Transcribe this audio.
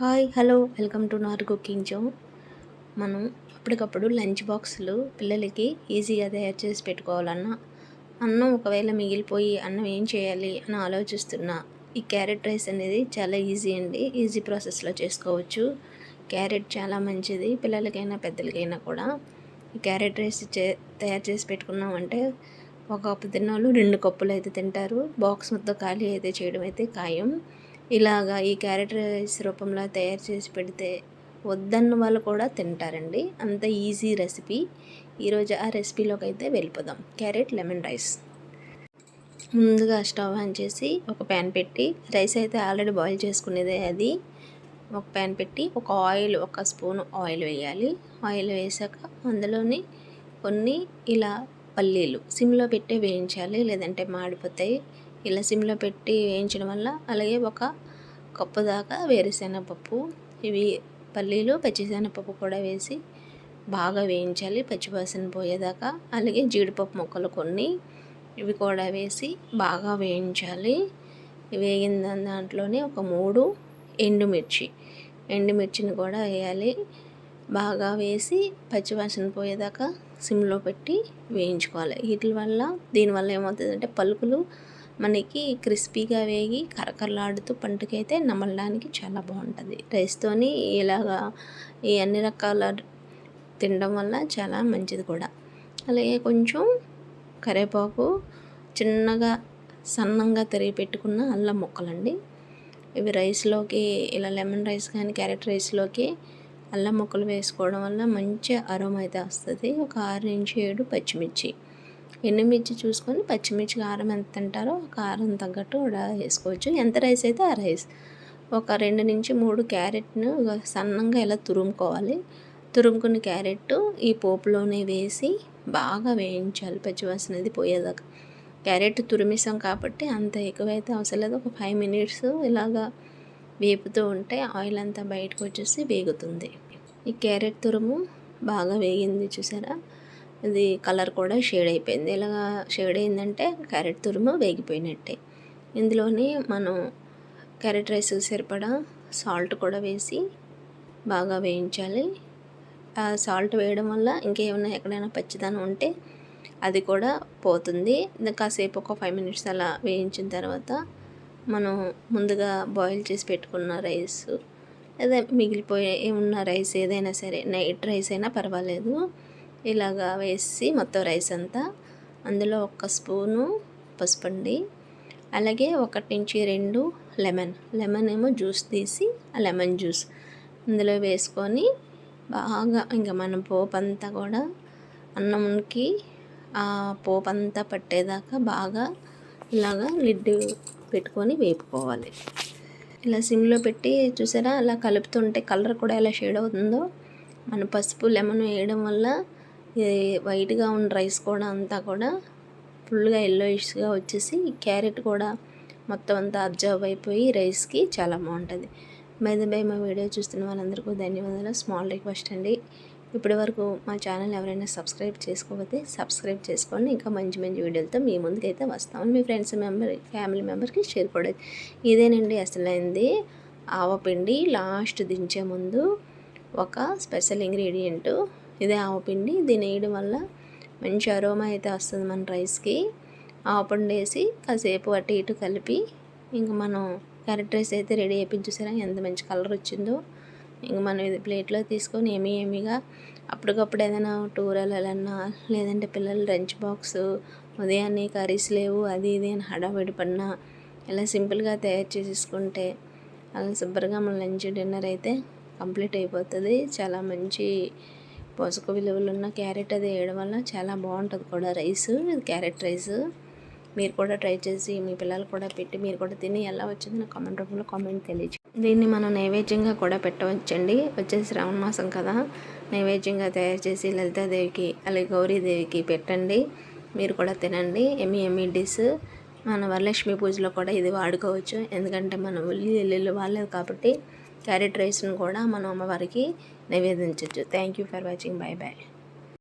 Hi hello welcome to నార్ cooking జో. మనం అప్పటికప్పుడు లంచ్ బాక్సులు పిల్లలకి ఈజీగా తయారు చేసి పెట్టుకోవాలన్నా అన్నం ఒకవేళ మిగిలిపోయి అన్నం ఏం చేయాలి అని ఆలోచిస్తున్నా ఈ క్యారెట్ రైస్ అనేది చాలా ఈజీ అండి. ఈజీ ప్రాసెస్లో చేసుకోవచ్చు. క్యారెట్ చాలా మంచిది పిల్లలకైనా పెద్దలకైనా కూడా. ఈ క్యారెట్ రైస్ చే తయారు చేసి పెట్టుకున్నామంటే ఒక కప్పు తిన్న వాళ్ళు రెండు కప్పులు అయితే తింటారు. బాక్స్ మొత్తం ఖాళీ అయితే చేయడం అయితే ఖాయం. ఇలాగా ఈ క్యారెట్ రైస్ రూపంలో తయారు చేసి పెడితే వద్దన్న వాళ్ళు కూడా తింటారండి. అంత ఈజీ రెసిపీ. ఈరోజు ఆ రెసిపీలోకి అయితే వెళ్ళిపోదాం. Carrot lemon rice. ముందుగా స్టవ్ ఆన్ చేసి ఒక ప్యాన్ పెట్టి రైస్ అయితే ఆల్రెడీ బాయిల్ చేసుకునేదే అది. ఒక ప్యాన్ పెట్టి ఒక ఆయిల్ ఒక స్పూన్ ఆయిల్ వేయాలి. ఆయిల్ వేసాక అందులోని కొన్ని ఇలా పల్లీలు. సిమ్లో పెట్టే వేయించాలి లేదంటే మాడిపోతాయి. ఇలా సిమ్లో పెట్టి వేయించడం వల్ల అలాగే ఒక కప్పు దాకా వేరుశెనగపప్పు ఇవి పల్లీలు పచ్చిశనగపప్పు కూడా వేసి బాగా వేయించాలి. పచ్చివాసన పోయేదాకా అలాగే జీడిపప్పు ముక్కలు కొన్ని ఇవి కూడా వేసి బాగా వేయించాలి. వేగిన దాంట్లోనే ఒక మూడు ఎండుమిర్చి ఎండుమిర్చిని కూడా వేయాలి. బాగా వేసి పచ్చివాసన పోయేదాకా సిమ్లో పెట్టి వేయించుకోవాలి. వీటి వల్ల దీనివల్ల ఏమవుతుందంటే పలుకులు మనకి క్రిస్పీగా వేగి కరకరలాడుతూ పంటకైతే నమలడానికి చాలా బాగుంటుంది. రైస్తోని ఇలాగా ఈ అన్ని రకాల తినడం వల్ల చాలా మంచిది కూడా. అలాగే కొంచెం కరివేపాకు చిన్నగా సన్నంగా తరిగి పెట్టుకున్న అల్లం ముక్కలండి. ఇవి రైస్లోకి ఇలా లెమన్ రైస్ కానీ క్యారెట్ రైస్లోకి అల్లం ముక్కలు వేసుకోవడం వల్ల మంచి అరోమ అయితే వస్తుంది. ఒక ఆరు నుంచి ఏడు పచ్చిమిర్చి. ఎండుమిర్చి చూసుకొని పచ్చిమిర్చి కారం ఎంత తింటారో కారం తగ్గట్టు కూడా వేసుకోవచ్చు. ఎంత రైస్ అయితే ఆ రైస్. ఒక రెండు నుంచి మూడు క్యారెట్ను సన్నంగా ఇలా తురుముకోవాలి. తురుముకున్న క్యారెట్ ఈ పోపులోనే వేసి బాగా వేయించాలి. పచ్చివాసనది పోయేదాకా. క్యారెట్ తురిమిసాం కాబట్టి అంత ఎక్కువైతే అవసరం లేదు. ఒక ఫైవ్ మినిట్స్ ఇలాగా వేపుతూ ఉంటే ఆయిల్ అంతా బయటకు వచ్చేసి వేగుతుంది. ఈ క్యారెట్ తురుము బాగా వేగింది చూసారా? ఇది కలర్ కూడా షేడ్ అయిపోయింది. ఇలాగా షేడ్ అయిందంటే క్యారెట్ తురుము వేగిపోయినట్టే. ఇందులోనే మనం క్యారెట్ రైస్ సరిపడా సాల్ట్ కూడా వేసి బాగా వేయించాలి. ఆ సాల్ట్ వేయడం వల్ల ఇంకేమైనా ఎక్కడైనా పచ్చిదనం ఉంటే అది కూడా పోతుంది. కాసేపు ఒక ఫైవ్ మినిట్స్ అలా వేయించిన తర్వాత మనం ముందుగా బాయిల్ చేసి పెట్టుకున్న రైస్ లేదా మిగిలిపోయే ఉన్న రైస్ ఏదైనా సరే నైట్ రైస్ అయినా పర్వాలేదు. ఇలాగా వేసి మొత్తం రైస్ అంతా అందులో ఒక స్పూను పసుపండి. అలాగే ఒకటి నుంచి రెండు లెమన్. లెమన్ ఏమో జ్యూస్ తీసి ఆ లెమన్ జ్యూస్ అందులో వేసుకొని బాగా ఇంకా మనం పోపు అంతా కూడా అన్నంకి ఆ పోపు అంతా పట్టేదాకా బాగా ఇలాగా లిడ్ పెట్టుకొని వేపుకోవాలి. ఇలా సిమ్లో పెట్టి చూసారా? అలా కలుపుతుంటే కలర్ కూడా ఎలా షేడ్ అవుతుందో. మన పసుపు లెమన్ వేయడం వల్ల వైట్గా ఉన్న రైస్ కూడా అంతా కూడా ఫుల్గా ఎల్లోయిష్గా వచ్చేసి క్యారెట్ కూడా మొత్తం అంతా అబ్జర్వ్ అయిపోయి రైస్కి చాలా బాగుంటుంది. బైద బై మా వీడియో చూస్తున్న వాళ్ళందరికీ ధన్యవాదాలు. స్మాల్ రిక్వెస్ట్ అండి. ఇప్పటి వరకు మా ఛానల్ ఎవరైనా సబ్స్క్రైబ్ చేసుకోకపోతే సబ్స్క్రైబ్ చేసుకోండి ఇంకా మంచి మంచి వీడియోలతో మీ ముందుకైతే వస్తాము మీ ఫ్రెండ్స్ మెంబర్ ఫ్యామిలీ మెంబర్కి షేర్ కూడా ఇదేనండి అసలైంది ఆవపిండి లాస్ట్ దించే ముందు ఒక స్పెషల్ ఇంగ్రీడియంట్ ఇదే ఆవపిండి దీని వేయడం వల్ల మంచి అరోమా అయితే వస్తుంది మన రైస్కి. ఆవపిండి వేసి కాసేపు అటు ఇటు కలిపి ఇంక మనం క్యారెట్ రైస్ అయితే రెడీ అయిపోయి ఎంత మంచి కలర్ వచ్చిందో. ఇంక మనం ఇది ప్లేట్లో తీసుకొని ఏమీ ఏమీగా అప్పటికప్పుడు ఏదైనా టూర్ వెళ్ళాలన్నా లేదంటే పిల్లలు లంచ్ బాక్స్ ఉదయాన్నే కర్రీస్ లేవు అది ఇది అని హడావిడి పడినా ఇలా సింపుల్గా తయారు చేసేసుకుంటే అలా శుభ్రంగా మన లంచ్ డిన్నర్ అయితే కంప్లీట్ అయిపోతుంది. చాలా మంచి పోషక విలువలు ఉన్న క్యారెట్ అది వేయడం వల్ల చాలా బాగుంటుంది కూడా రైస్ క్యారెట్ రైస్. మీరు కూడా ట్రై చేసి మీ పిల్లలు కూడా పెట్టి మీరు కూడా తిని ఎలా వచ్చింది నా కామెంట్ రూపంలో కామెంట్ తెలియచ్చు దీన్ని మనం నైవేద్యంగా కూడా పెట్టవచ్చండి. వచ్చేసి శ్రావణ మాసం కదా. నైవేద్యంగా తయారు చేసి లలితాదేవికి అలాగే గౌరీదేవికి పెట్టండి. మీరు కూడా తినండి. ఎమ్మి ఎమ్మి డిస్ మన వరలక్ష్మి పూజలో కూడా ఇది వాడుకోవచ్చు. ఎందుకంటే మనం ఉల్లి ఎల్లుళ్ళు వాళ్ళేది కాబట్టి క్యారెట్ రైస్ను కూడా మనం అమ్మవారికి నివేదించవచ్చు thank you for watching bye bye